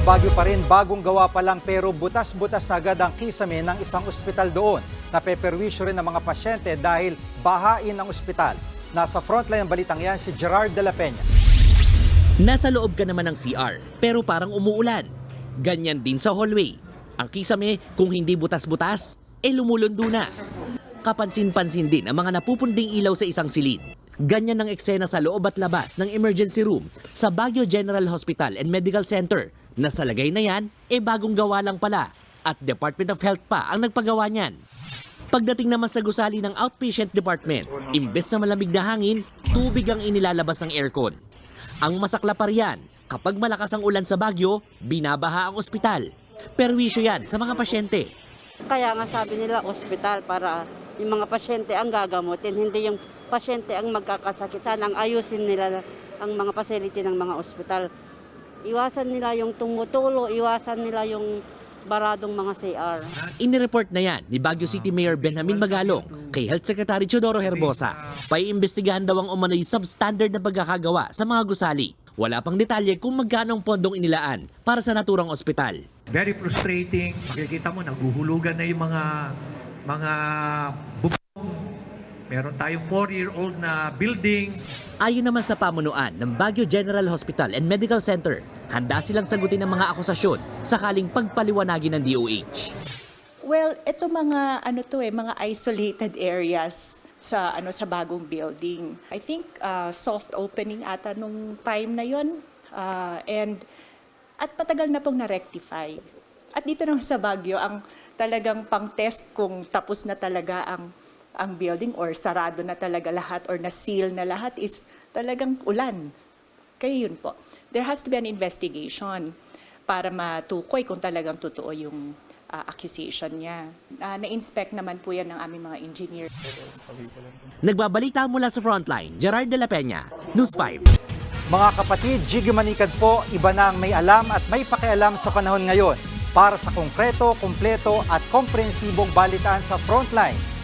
Sa Baguio pa rin, bagong gawa pa lang pero butas-butas agad ang kisame ng isang ospital doon. Napeperwisyo rin ng mga pasyente dahil bahain ang ospital. Nasa frontline ng balitang yan si Gerard de la Peña. Nasa loob ka naman ng CR, pero parang umuulan. Ganyan din sa hallway. Ang kisame, kung hindi butas-butas, eh lumulundo na. Kapansin-pansin din ang mga napupunding ilaw sa isang silid. Ganyan ang eksena sa loob at labas ng emergency room sa Baguio General Hospital and Medical Center na sa lagay na yan, eh bagong gawa lang pala at Department of Health pa ang nagpagawa niyan. Pagdating naman sa gusali ng outpatient department, imbes na malamig na hangin, tubig ang inilalabas ng aircon. Ang masakla pa riyan, kapag malakas ang ulan sa Baguio, binabaha ang ospital. Perwisyo yan sa mga pasyente. Kaya nga sabi nila ospital para yung mga pasyente ang gagamutin, hindi yung pasyente ang magkakasakit. Sana ang ayusin nila ang mga facility ng mga ospital. Iwasan nila yung tumutulo, iwasan nila yung baradong mga CR. Inireport na yan ni Baguio City Mayor Benjamin Magalong kay Health Secretary Chodoro Herbosa. Paiimbestigahan daw ang umano'y substandard na pagkakagawa sa mga gusali. Wala pang detalye kung magkano ang pondong inilaan para sa naturang ospital. very frustrating. Makikita mo, naguhulugan na yung mga mga. Meron tayong four-year-old na building. Ayon naman sa pamunuan ng Baguio General Hospital and Medical Center, handa silang sagutin ang mga akusasyon sakaling pagpaliwanagin ng DOH. Well, ito mga ano to eh, mga isolated areas sa ano sa bagong building. I think uh, soft opening ata nung time na 'yon. Uh, and at patagal na pong na-rectify. At dito naman sa Baguio ang talagang pang-test kung tapos na talaga ang ang building or sarado na talaga lahat or na-seal na lahat is talagang ulan. Kaya yun po. There has to be an investigation para matukoy kung talagang totoo yung uh, accusation niya. Uh, na-inspect naman po yan ng aming mga engineer. Nagbabalita mula sa frontline, Gerard de la Peña, News 5. Mga kapatid, Jiggy Manikad po, iba na ang may alam at may pakialam sa panahon ngayon. Para sa konkreto, kumpleto at komprehensibong balitaan sa Frontline,